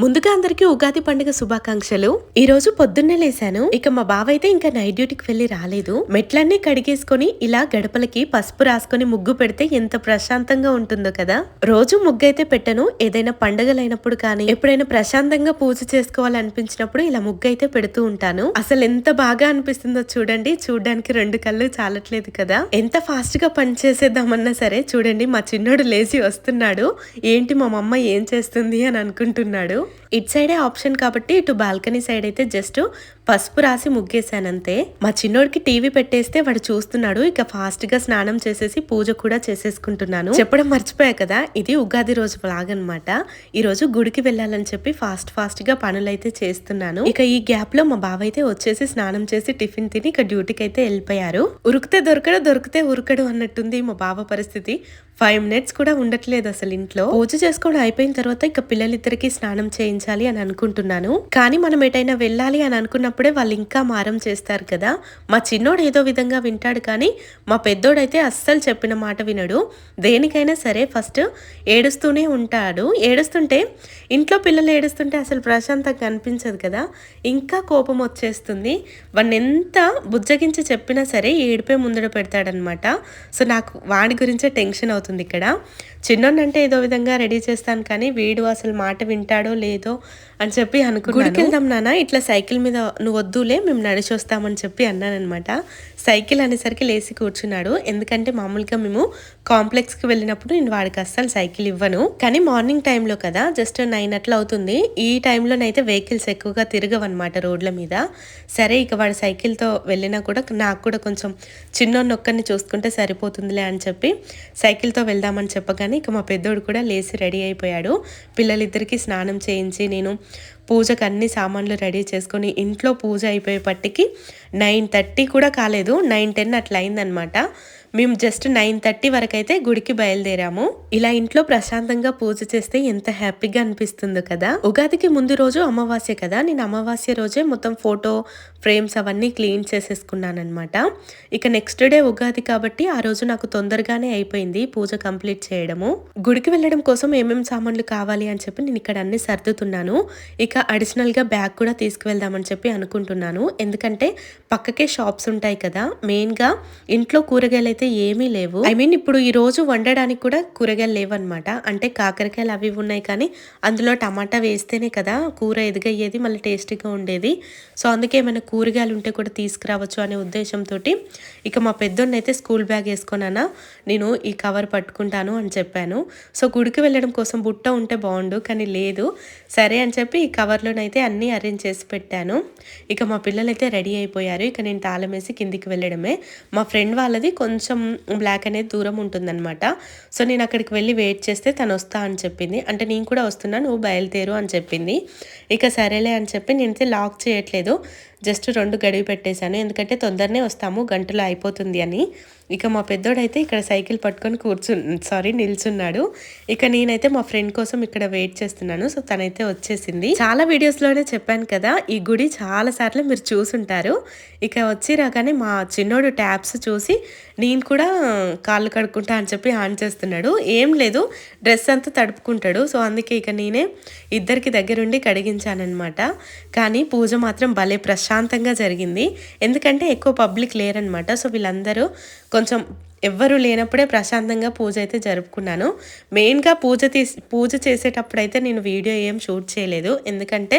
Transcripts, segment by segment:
ముందుగా అందరికీ ఉగాది పండుగ శుభాకాంక్షలు. ఈ రోజు పొద్దున్నే లేశాను. ఇక మా బావ అయితే ఇంకా నైట్ డ్యూటీకి వెళ్ళి రాలేదు. మెట్లన్నీ కడిగేసుకొని ఇలా గడపలకి పసుపు రాసుకొని ముగ్గు పెడితే ఎంత ప్రశాంతంగా ఉంటుందో కదా. రోజు ముగ్గు అయితే పెట్టను. ఏదైనా పండుగలైనప్పుడు కానీ ఎప్పుడైనా ప్రశాంతంగా పూజ చేసుకోవాలనిపించినప్పుడు ఇలా ముగ్గు అయితే పెడుతూ ఉంటాను. అసలు ఎంత బాగా అనిపిస్తుందో చూడండి. చూడడానికి రెండు కళ్ళు చాలట్లేదు కదా. ఎంత ఫాస్ట్గా పని చేసేద్దామన్నా సరే చూడండి మా చిన్నోడు లేచి వస్తున్నాడు. ఏంటి మా మమ్మ ఏం చేస్తుంది అని అనుకుంటున్నాడు. group. ఇట్ సైడే ఆప్షన్ కాబట్టి ఇటు బాల్కనీ సైడ్ అయితే జస్ట్ పసుపు రాసి ముగ్గేశానంతే. మా చిన్నోడికి టీవీ పెట్టేస్తే వాడు చూస్తున్నాడు ఇక ఫాస్ట్గా స్నానం చేసేసి పూజ కూడా చేసేసుకుంటున్నాను. చెప్పడం మర్చిపోయా కదా ఇది ఉగాది రోజు లాగనమాట ఈ రోజు గుడికి వెళ్ళాలని చెప్పి ఫాస్ట్ ఫాస్ట్గా పనులైతే చేస్తున్నాను. ఇక ఈ గ్యాప్లో మా బావ అయితే వచ్చేసి స్నానం చేసి టిఫిన్ తిని ఇక డ్యూటీకి అయితే వెళ్ళిపోయారు. ఉరికితే దొరకడు దొరికితే ఉరకడు అన్నట్టుంది మా బావ పరిస్థితి. ఫైవ్ మినిట్స్ కూడా ఉండట్లేదు అసలు ఇంట్లో. పూజ చేసుకోవడం అయిపోయిన తర్వాత ఇక పిల్లలిద్దరికి స్నానం చేయించాలి అని అనుకుంటున్నాను. కానీ మనం ఎటైనా వెళ్ళాలి అని అనుకున్నప్పుడే వాళ్ళు ఇంకా మారం చేస్తారు కదా. మా చిన్నోడు ఏదో విధంగా వింటాడు కానీ మా పెద్దోడైతే అస్సలు చెప్పిన మాట వినడు. దేనికైనా సరే ఫస్ట్ ఏడుస్తూనే ఉంటాడు. ఏడుస్తుంటే ఇంట్లో పిల్లలు ఏడుస్తుంటే అసలు ప్రశాంతంగా అనిపించదు కదా. ఇంకా కోపం వచ్చేస్తుంది. వాడిని ఎంత బుజ్జగించి చెప్పినా సరే ఏడిపే ముందర పెడతాడనమాట సో నాకు వాడి గురించే టెన్షన్ అవుతుంది ఇక్కడ. చిన్నోన్నంటే ఏదో విధంగా రెడీ చేస్తాను కానీ వీడు అసలు మాట వింటాడో లేదో అని చెప్పి అనుకున్నాను. గుడికి వెళ్దాం నాన్న ఇట్లా సైకిల్ మీద నువ్వు వద్దులే మేము నడిచి వస్తామని చెప్పి అన్నానమాట సైకిల్ అనేసరికి లేచి కూర్చున్నాడు. ఎందుకంటే మామూలుగా మేము కాంప్లెక్స్కి వెళ్ళినప్పుడు నేను వాడికి అస్సలు సైకిల్ ఇవ్వను. కానీ మార్నింగ్ టైంలో కదా జస్ట్ నైన్ అట్లా అవుతుంది. ఈ టైంలోనైతే వెహికల్స్ ఎక్కువగా తిరగవన్నమాట రోడ్ల మీద. సరే ఇక వాడు సైకిల్తో వెళ్ళినా కూడా నాకు కూడా కొంచెం చిన్నోడిని ఒక్కరిని చూసుకుంటే సరిపోతుందిలే అని చెప్పి సైకిల్తో వెళ్దామని చెప్పగానే ఇక మా పెద్దోడు కూడా లేచి రెడీ అయిపోయాడు. పిల్లలిద్దరికీ స్నానం చేయించి నేను పూజకు అన్ని సామాన్లు రెడీ చేసుకొని ఇంట్లో పూజ అయిపోయేపట్టికి నైన్ థర్టీ కూడా కాలేదు. నైన్ టెన్ అట్లా అయిందనమాట మేము జస్ట్ నైన్ థర్టీ వరకు అయితే గుడికి బయలుదేరాము. ఇలా ఇంట్లో ప్రశాంతంగా పూజ చేస్తే ఎంత హ్యాపీగా అనిపిస్తుందో కదా. ఉగాదికి ముందు రోజు అమావాస్య కదా. నేను అమావాస్య రోజే మొత్తం ఫోటో ఫ్రేమ్స్ అవన్నీ క్లీన్ చేసేసుకున్నాను అనమాట ఇక నెక్స్ట్ డే ఉగాది కాబట్టి ఆ రోజు నాకు తొందరగానే అయిపోయింది పూజ కంప్లీట్ చేయడము. గుడికి వెళ్ళడం కోసం ఏమేమి సామాన్లు కావాలి అని చెప్పి నేను ఇక్కడ అన్ని సర్దుతున్నాను. ఇక అడిషనల్గా బ్యాగ్ కూడా తీసుకువెళ్దామని చెప్పి అనుకుంటున్నాను. ఎందుకంటే పక్కకే షాప్స్ ఉంటాయి కదా. మెయిన్గా ఇంట్లో కూరగాయలు అయితే ఏమీ లేవు. ఐ మీన్ ఇప్పుడు ఈ రోజు వండడానికి కూడా కూరగాయలు లేవు అనమాట అంటే కాకరకాయలు అవి ఉన్నాయి కానీ అందులో టమాటా వేస్తేనే కదా కూర ఎదిగయ్యేది మళ్ళీ టేస్టీగా ఉండేది. సో అందుకే ఏమైనా కూరగాయలు ఉంటే కూడా తీసుకురావచ్చు అనే ఉద్దేశంతో ఇక మా పెద్దోడిని అయితే స్కూల్ బ్యాగ్ వేసుకున్నానా నేను ఈ కవర్ పట్టుకుంటాను అని చెప్పాను. సో గుడికి వెళ్ళడం కోసం బుట్ట ఉంటే బాగుండు కానీ లేదు. సరే అని చెప్పి ఈ కవర్లోనైతే అన్నీ అరేంజ్ చేసి పెట్టాను. ఇక మా పిల్లలు అయితే రెడీ అయిపోయారు. ఇక నేను తాళం వేసి కిందికి వెళ్ళడమే. మా ఫ్రెండ్ వాళ్ళది కొంచెం కొంచెం బ్లాక్ అనేది దూరం ఉంటుందన్నమాట. సో నేను అక్కడికి వెళ్ళి వెయిట్ చేస్తే తను వస్తా అని చెప్పింది. అంటే నేను కూడా వస్తున్నా నువ్వు బయలుదేరు అని చెప్పింది. ఇక సరేలే అని చెప్పి నేనైతే లాక్ చేయట్లేదు. జస్ట్ రెండు గడివి పెట్టేశాను. ఎందుకంటే తొందరనే వస్తాము గంటలో అయిపోతుంది అని. ఇక మా పెద్దోడైతే ఇక్కడ సైకిల్ పట్టుకొని కూర్చు సారీ నిల్చున్నాడు. ఇక నేనైతే మా ఫ్రెండ్ కోసం ఇక్కడ వెయిట్ చేస్తున్నాను. సో తనైతే వచ్చేసింది. చాలా వీడియోస్లోనే చెప్పాను కదా ఈ గుడి చాలా సార్లు మీరు చూసుంటారు. ఇక వచ్చి రాగానే మా చిన్నోడు ట్యాబ్స్ చూసి నేను కూడా కాళ్ళు కడుక్కుంటా అని చెప్పి ఆన్ చేస్తున్నాడు. ఏం లేదు డ్రెస్ అంతా తడుపుకుంటాడు. సో అందుకే ఇక నేనే ఇద్దరికి దగ్గరుండి కడిగించానమాట కానీ పూజ మాత్రం భలే ప్రశాంతంగా జరిగింది. ఎందుకంటే ఎక్కువ పబ్లిక్ లేరనమాట. సో వీళ్ళందరూ కొంచెం ఎవ్వరు లేనప్పుడే ప్రశాంతంగా పూజ అయితే జరుపుకున్నాను. మెయిన్గా పూజ తీసి పూజ చేసేటప్పుడు అయితే నేను వీడియో ఏం షూట్ చేయలేదు. ఎందుకంటే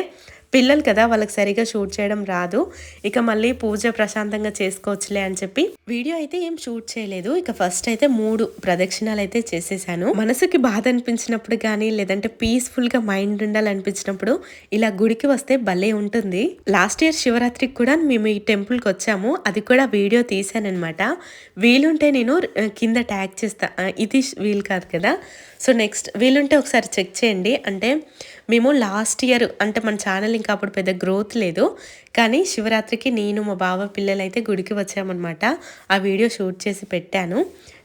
పిల్లలు కదా వాళ్ళకి సరిగా షూట్ చేయడం రాదు. ఇక మళ్ళీ పూజ ప్రశాంతంగా చేసుకోవచ్చులే అని చెప్పి వీడియో అయితే ఏం షూట్ చేయలేదు. ఇక ఫస్ట్ అయితే మూడు ప్రదక్షిణాలు అయితే చేసేసాను. మనసుకి బాధ అనిపించినప్పుడు కానీ లేదంటే పీస్ఫుల్గా మైండ్ ఉండాలనిపించినప్పుడు ఇలా గుడికి వస్తే భలే ఉంటుంది. లాస్ట్ ఇయర్ శివరాత్రికి కూడా మేము ఈ టెంపుల్కి వచ్చాము. అది కూడా వీడియో తీసానమాట వీలుంటే నేను కింద ట్యాగ్ చేస్తా. ఇది వీలు కాదు కదా. సో నెక్స్ట్ వీలుంటే ఒకసారి చెక్ చేయండి. అంటే మేము లాస్ట్ ఇయర్ అంటే మన ఛానల్ ఇంకా అప్పుడు పెద్ద గ్రోత్ లేదు. కానీ శివరాత్రికి నేను మా బావ పిల్లలు అయితే గుడికి వచ్చామన్నమాట. ఆ వీడియో షూట్ చేసి పెట్టాను.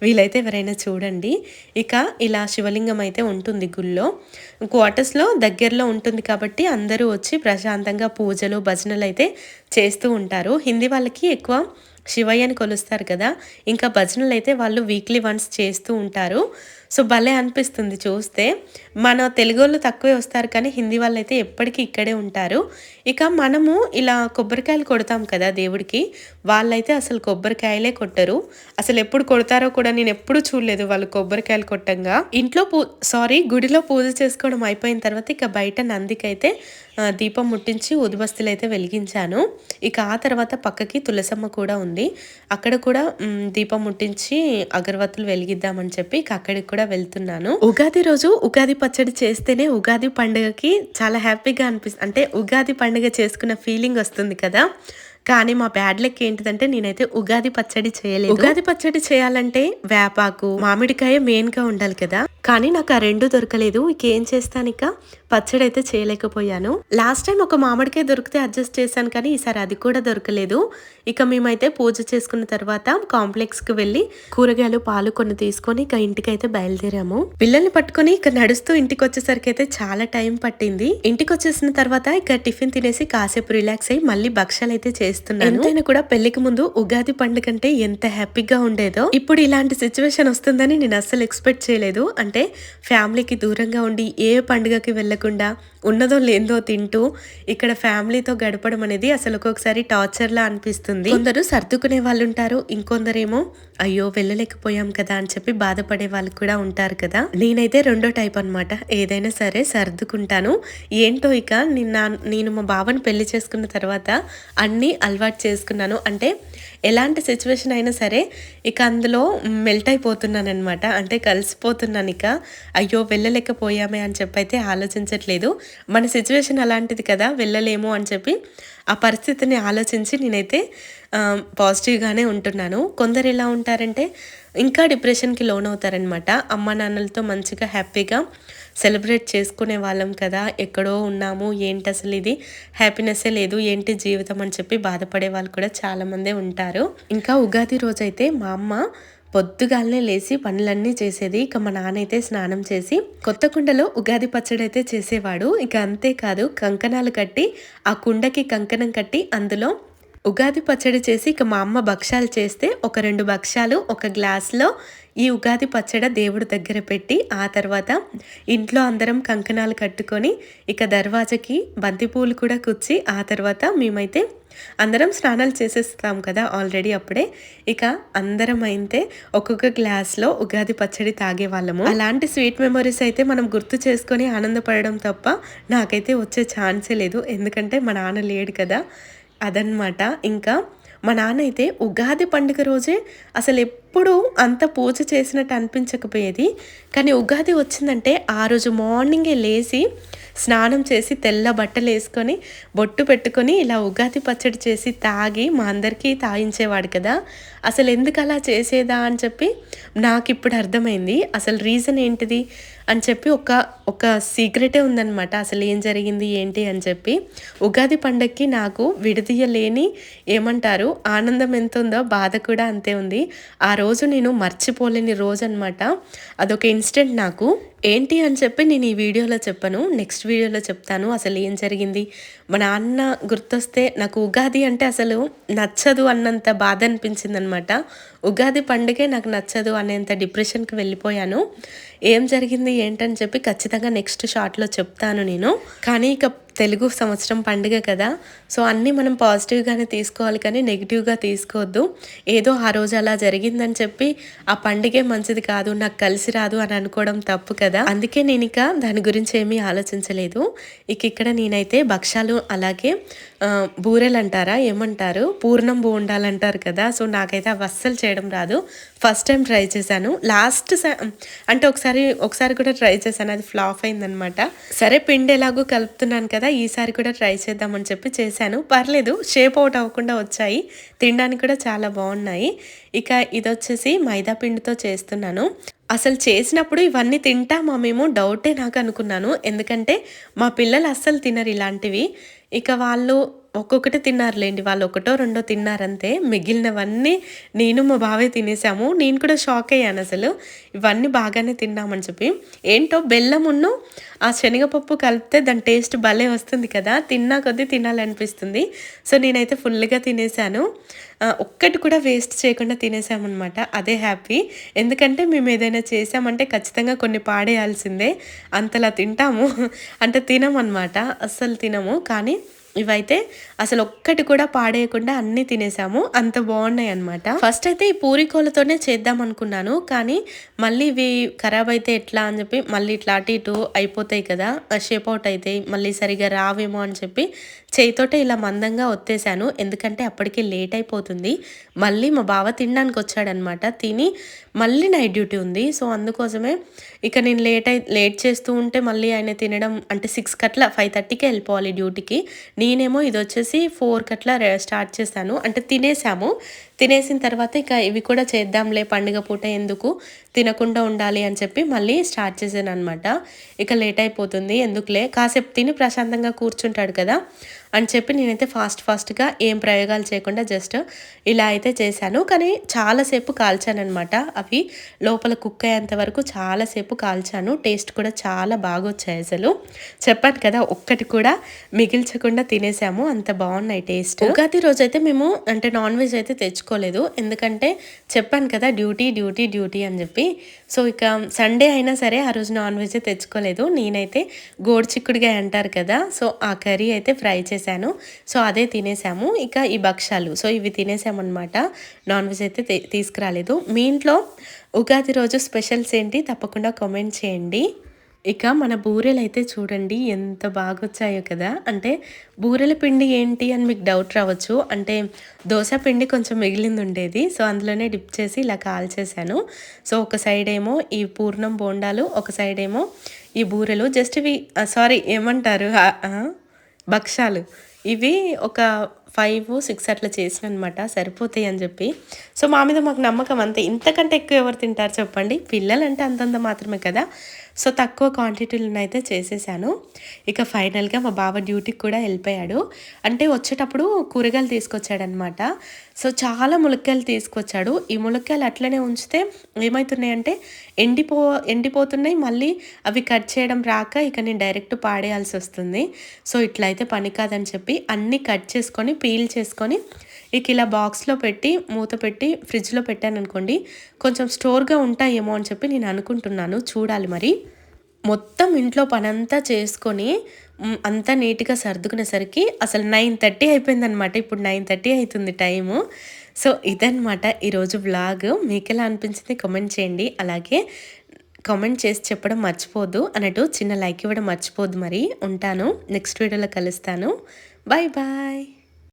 వీలైతే ఎవరైనా చూడండి. ఇక ఇలా శివలింగం అయితే ఉంటుంది గుళ్ళో. క్వార్టర్స్లో దగ్గరలో ఉంటుంది కాబట్టి అందరూ వచ్చి ప్రశాంతంగా పూజలు భజనలు అయితే చేస్తూ ఉంటారు. హిందీ వాళ్ళకి ఎక్కువ శివయ్యని కొలుస్తారు కదా. ఇంకా భజనలు అయితే వాళ్ళు వీక్లీ వన్స్ చేస్తూ ఉంటారు. సో భలే అనిపిస్తుంది చూస్తే. మన తెలుగు వాళ్ళు తక్కువే వస్తారు కానీ హిందీ వాళ్ళు అయితే ఎప్పటికీ ఇక్కడే ఉంటారు. ఇక మనము ఇలా కొబ్బరికాయలు కొడతాం కదా దేవుడికి వాళ్ళైతే అసలు కొబ్బరికాయలే కొట్టరు. అసలు ఎప్పుడు కొడతారో కూడా నేను ఎప్పుడు చూడలేదు వాళ్ళు కొబ్బరికాయలు కొట్టంగా. ఇంట్లో పూ సారీ గుడిలో పూజ చేసుకోవడం అయిపోయిన తర్వాత ఇక బయట నందికైతే దీపం ముట్టించి ఉదిబస్తులు అయితే వెలిగించాను. ఇక ఆ తర్వాత పక్కకి తులసమ్మ కూడా ఉంది. అక్కడ కూడా దీపం ముట్టించి అగరవత్తులు వెలిగిద్దామని చెప్పి ఇక అక్కడికి కూడా వెళ్తున్నాను. ఉగాది రోజు ఉగాది పచ్చడి చేస్తేనే ఉగాది పండుగకి చాలా హ్యాపీగా అనిపిస్తుంది అంటే ఉగాది పండుగ చేసుకున్న ఫీలింగ్ వస్తుంది కదా. కానీ మా బ్యాడ్ లెక్ ఏంటిదంటే నేనైతే ఉగాది పచ్చడి చేయలేదు. ఉగాది పచ్చడి చేయాలంటే వేపాకు మామిడికాయ మెయిన్గా ఉండాలి కదా. కానీ నాకు ఆ రెండు దొరకలేదు. ఇక ఏం చేస్తాను ఇక? పచ్చడి అయితే చేయలేకపోయాను. లాస్ట్ టైం ఒక మామిడికాయ దొరికితే అడ్జస్ట్ చేశాను కానీ ఈసారి అది కూడా దొరకలేదు. ఇక మేమైతే పూజ చేసుకున్న తర్వాత కాంప్లెక్స్కి వెళ్ళి కూరగాయలు పాలు కొన్ని తీసుకొని ఇక ఇంటికైతే బయలుదేరాము. పిల్లల్ని పట్టుకొని ఇక నడుస్తూ ఇంటికి వచ్చేసరికి అయితే చాలా టైం పట్టింది. ఇంటికి వచ్చేసిన తర్వాత ఇక టిఫిన్ తినేసి కాసేపు రిలాక్స్ అయ్యి మళ్ళీ భక్షాలు అయితే చేస్తున్నాను. ఎంతైనా కూడా పెళ్ళికి ముందు ఉగాది పండుగ అంటే ఎంత హ్యాపీగా ఉండేదో ఇప్పుడు ఇలాంటి సిచ్యువేషన్ వస్తుందని నేను అస్సలు ఎక్స్పెక్ట్ చేయలేదు. అంటే ఫ్యామిలీకి దూరంగా ఉండి ఏ పండుగకి వెళ్ళకుండా ఉన్నదో లేదో తింటూ ఇక్కడ ఫ్యామిలీతో గడపడం అనేది అసలు ఒక్కొక్కసారి టార్చర్ లా అనిపిస్తుంది. కొందరు సర్దుకునే వాళ్ళు ఉంటారు ఇంకొందరేమో అయ్యో వెళ్ళలేకపోయాం కదా అని చెప్పి బాధపడే వాళ్ళు కూడా ఉంటారు కదా. నేనైతే రెండో టైప్ అనమాట ఏదైనా సరే సర్దుకుంటాను. ఏంటో ఇక నిన్న నేను మా బావని పెళ్ళి చేసుకున్న తర్వాత అన్నీ అలవాటు చేసుకున్నాను. అంటే ఎలాంటి సిచ్యువేషన్ అయినా సరే ఇక అందులో మెల్ట్ అయిపోతున్నాను అనమాట అంటే కలిసిపోతున్నాను ఇక. అయ్యో వెళ్ళలేకపోయామే అని చెప్పి అయితే ఆలోచించట్లేదు. మన సిచ్యువేషన్ అలాంటిది కదా వెళ్ళలేము అని చెప్పి ఆ పరిస్థితిని ఆలోచించి నేనైతే పాజిటివ్గానే ఉంటున్నాను. కొందరు ఎలా ఉంటారంటే ఇంకా డిప్రెషన్కి లోన్ అవుతారనమాట అమ్మ నాన్నలతో మంచిగా హ్యాపీగా సెలబ్రేట్ చేసుకునే వాళ్ళం కదా ఎక్కడో ఉన్నాము ఏంటి అసలు ఇది? హ్యాపీనెస్సే లేదు ఏంటి జీవితం అని చెప్పి బాధపడే వాళ్ళు కూడా చాలామందే ఉంటారు. ఇంకా ఉగాది రోజైతే మా అమ్మ పొద్దుగాలనే లేచి పనులన్నీ చేసేది. ఇక మా నాన్న అయితే స్నానం చేసి కొత్త కుండలో ఉగాది పచ్చడి అయితే చేసేవాడు. ఇక అంతేకాదు కంకణాలు కట్టి ఆ కుండకి కంకణం కట్టి అందులో ఉగాది పచ్చడి చేసి ఇక మా అమ్మ భక్షాలు చేస్తే ఒక రెండు భక్షాలు ఒక గ్లాస్లో ఈ ఉగాది పచ్చడి దేవుడి దగ్గర పెట్టి ఆ తర్వాత ఇంట్లో అందరం కంకణాలు కట్టుకొని ఇక దర్వాజకి బంతిపూలు కూడా కుచ్చి ఆ తర్వాత మేమైతే అందరం స్నానాలు చేసేస్తాం కదా ఆల్రెడీ అప్పుడే. ఇక అందరం అయితే ఒక్కొక్క గ్లాస్లో ఉగాది పచ్చడి తాగే వాళ్ళము. అలాంటి స్వీట్ మెమరీస్ అయితే మనం గుర్తు చేసుకొని ఆనందపడడం తప్ప నాకైతే వచ్చే ఛాన్సే లేదు. ఎందుకంటే మా నాన్న లేడు కదా. అదనమాట. ఇంకా మా నాన్న అయితే ఉగాది పండుగ రోజే అసలు ఎప్పుడు అంత పూజ చేసినట్టు అనిపించకపోయేది. కానీ ఉగాది వచ్చిందంటే ఆ రోజు మార్నింగే లేచి స్నానం చేసి తెల్ల బట్టలు వేసుకొని బొట్టు పెట్టుకొని ఇలా ఉగాది పచ్చడి చేసి తాగి మా అందరికీ తాగించేవాడు కదా. అసలు ఎందుకు అలా చేసేదా అని చెప్పి నాకు ఇప్పుడు అర్థమైంది. అసలు రీజన్ ఏంటిది అని చెప్పి ఒక ఒక సీక్రెటే ఉందన్నమాట. అసలు ఏం జరిగింది ఏంటి అని చెప్పి. ఉగాది పండగకి నాకు విడదీయలేని ఏమంటారు ఆనందం ఎంత ఉందో బాధ కూడా అంతే ఉంది. ఆ రోజు రోజు నేను మర్చిపోలేని రోజు అనమాట అదొక ఇన్సిడెంట్ నాకు. ఏంటి అని చెప్పి నేను ఈ వీడియోలో చెప్పను. నెక్స్ట్ వీడియోలో చెప్తాను. అసలు ఏం జరిగింది? మా నాన్న గుర్తొస్తే నాకు ఉగాది అంటే అసలు నచ్చదు అన్నంత బాధ అనిపించింది అనమాట ఉగాది పండుగే నాకు నచ్చదు అనేంత డిప్రెషన్కి వెళ్ళిపోయాను. ఏం జరిగింది ఏంటని చెప్పి ఖచ్చితంగా నెక్స్ట్ షార్ట్లో చెప్తాను నేను. కానీ ఇక తెలుగు సంవత్సరం పండుగ కదా. సో అన్నీ మనం పాజిటివ్గానే తీసుకోవాలి కానీ నెగిటివ్గా తీసుకోవద్దు ఏదో ఆ రోజు అలా జరిగిందని చెప్పి ఆ పండుగే మంచిది కాదు నాకు కలిసి రాదు అని అనుకోవడం తప్పు కదా. అందుకే నేను ఇక దాని గురించి ఏమీ ఆలోచించలేదు. ఇక ఇక్కడ నేనైతే భక్షాలు అలాగే బూరెలు అంటారా ఏమంటారు? పూర్ణం బోండాలంటారు కదా. సో నాకైతే అవి అస్సలు చేయడం రాదు. ఫస్ట్ టైం ట్రై చేశాను. లాస్ట్ అంటే ఒకసారి ఒకసారి కూడా ట్రై చేశాను. అది ఫ్లాప్ అయిందనమాట. సరే పిండి ఎలాగో కలుపుతున్నాను కదా. ఈసారి కూడా ట్రై చేద్దామని చెప్పి చేశాను. పర్లేదు షేప్ అవుట్ అవ్వకుండా వచ్చాయి. తినడానికి కూడా చాలా బాగున్నాయి. ఇక ఇది వచ్చేసి మైదా పిండితో చేస్తున్నాను. అసలు చేసినప్పుడు ఇవన్నీ తింటామా మేము? డౌటే నాకు అనుకున్నాను. ఎందుకంటే మా పిల్లలు అస్సలు తినరు ఇలాంటివి. ఇక వాళ్ళు ఒక్కొక్కటి తిన్నారులేండి వాళ్ళు ఒకటో రెండో తిన్నారంతే. మిగిలినవన్నీ నేను మా బావే తినేసాము. నేను కూడా షాక్ అయ్యాను అసలు. ఇవన్నీ బాగానే తిన్నామని చెప్పి. ఏంటో బెల్లమున్ను ఆ శనగపప్పు కలిపితే దాని టేస్ట్ భలే వస్తుంది కదా. తిన్నా కొద్దీ తినాలనిపిస్తుంది. సో నేనైతే ఫుల్గా తినేసాను. ఒక్కటి కూడా వేస్ట్ చేయకుండా తినేసామన్నమాట. అదే హ్యాపీ. ఎందుకంటే మేము ఏదైనా చేసామంటే ఖచ్చితంగా కొన్ని పాడేయాల్సిందే. అంతలా తింటాము. అంటే తినమన్నమాట. అస్సలు తినము. కానీ ఇవైతే అసలు ఒక్కటి కూడా పాడేయకుండా అన్ని తినేసాము. అంత బాగున్నాయి అనమాట ఫస్ట్ అయితే ఈ పూరికోలతోనే చేద్దాం అనుకున్నాను. కానీ మళ్ళీ ఇవి ఖరాబ్ అయితే ఎట్లా అని చెప్పి మళ్ళీ ఇట్లా అటు ఇటు అయిపోతాయి కదా. షేప్ అవుట్ అవుతాయి మళ్ళీ సరిగా రావేమో అని చెప్పి చేయితోటే ఇలా మందంగా ఒత్తేసాను. ఎందుకంటే అప్పటికి లేట్ అయిపోతుంది. మళ్ళీ మా బావ తినడానికి వచ్చాడనమాట. తిని మళ్ళీ నైట్ డ్యూటీ ఉంది. సో అందుకోసమే ఇక నేను లేట్ అయి లేట్ చేస్తూ ఉంటే మళ్ళీ ఆయన తినడం అంటే సిక్స్ కట్ల ఫైవ్ థర్టీకే వెళ్ళిపోవాలి డ్యూటీకి. నేనేమో ఇది వచ్చేసి ఫోర్ కట్ల స్టార్ట్ చేశాను. అంటే తినేసాము. తినేసిన తర్వాత ఇక ఇవి కూడా చేద్దాంలే పండుగ పూట ఎందుకు? తినకుండా ఉండాలి అని చెప్పి మళ్ళీ స్టార్ట్ చేశాను అనమాట ఇక లేట్ అయిపోతుంది. ఎందుకులే? కాసేపు తిని ప్రశాంతంగా కూర్చుంటాడు కదా. అని చెప్పి నేనైతే ఫాస్ట్ ఫాస్ట్గా ఏం ప్రయోగాలు చేయకుండా జస్ట్ ఇలా అయితే చేశాను. కానీ చాలాసేపు కాల్చానమాట అవి లోపల కుక్ అయ్యేంత వరకు చాలాసేపు కాల్చాను. టేస్ట్ కూడా చాలా బాగా వచ్చాయి అసలు. చెప్పాను కదా ఒక్కటి కూడా మిగిల్చకుండా తినేసాము. అంత బాగున్నాయి టేస్ట్. ఉగాది రోజైతే మేము అంటే నాన్ వెజ్ అయితే తెచ్చుకోలేదు. ఎందుకంటే చెప్పాను కదా డ్యూటీ డ్యూటీ డ్యూటీ అని చెప్పి. సో ఇక సండే అయినా సరే ఆ రోజు నాన్ వెజ్ తెచ్చుకోలేదు. నేనైతే గోడు చిక్కుడుగా అంటారు కదా సో ఆ కర్రీ అయితే ఫ్రై చేశాను. సో అదే తినేసాము. ఇక ఈ భక్షాలు సో ఇవి తినేసామన్నమాట. నాన్ వెజ్ అయితే తీసుకురాలేదు. మీ ఇంట్లో ఉగాది రోజు స్పెషల్స్ ఏంటి? తప్పకుండా కామెంట్ చేయండి. ఇక మన బూరెలు అయితే చూడండి ఎంత బాగా వచ్చాయో కదా. అంటే బూరెల పిండి ఏంటి అని మీకు డౌట్ రావచ్చు. అంటే దోశ పిండి కొంచెం మిగిలింది ఉండేది సో అందులోనే డిప్ చేసి ఇలా కాల్చేసాను సో ఒక సైడ్ ఏమో ఈ పూర్ణం బోండాలు ఒక సైడ్ ఏమో ఈ బూరెలు. జస్ట్ ఇవి సారీ ఏమంటారు? భక్షాలు ఇవి ఒక ఫైవ్ సిక్స్ అట్లా చేసిన అనమాట సరిపోతాయి అని చెప్పి. సో మా మీద మాకు నమ్మకం అంతే. ఇంతకంటే ఎక్కువ ఎవరు తింటారు చెప్పండి. పిల్లలంటే అంతంత మాత్రమే కదా. సో తక్కువ క్వాంటిటీలను అయితే చేసేసాను. ఇక ఫైనల్గా మా బావ డ్యూటీకి కూడా వెళ్ళిపోయాడు. అంటే వచ్చేటప్పుడు కూరగాయలు తీసుకొచ్చాడనమాట సో చాలా ములక్కాయలు తీసుకొచ్చాడు. ఈ ములక్కాయలు అట్లనే ఉంచితే ఏమవుతున్నాయంటే ఎండిపో ఎండిపోతున్నాయి. మళ్ళీ అవి కట్ చేయడం రాక ఇక నేను డైరెక్ట్ పాడేయాల్సి వస్తుంది. సో ఇట్లయితే పని కాదని చెప్పి అన్నీ కట్ చేసుకొని పీల్ చేసుకొని ఇక ఇలా బాక్స్లో పెట్టి మూత పెట్టి ఫ్రిడ్జ్లో పెట్టాను అనుకోండి కొంచెం స్టోర్గా ఉంటాయేమో అని చెప్పి నేను అనుకుంటున్నాను. చూడాలి మరి. మొత్తం ఇంట్లో పనంతా చేసుకొని అంతా నీట్గా సర్దుకునేసరికి అసలు నైన్ థర్టీ అయిపోయిందనమాట ఇప్పుడు నైన్ థర్టీ అవుతుంది టైము. సో ఇదనమాట ఈరోజు వ్లాగ్. మీకు ఎలా అనిపించింది కమెంట్ చేయండి. అలాగే కామెంట్ చేసి చెప్పడం మర్చిపోదు. అన్నట్టు చిన్న లైక్ ఇవ్వడం మర్చిపోదు మరి. ఉంటాను. నెక్స్ట్ వీడియోలో కలుస్తాను. Bye bye.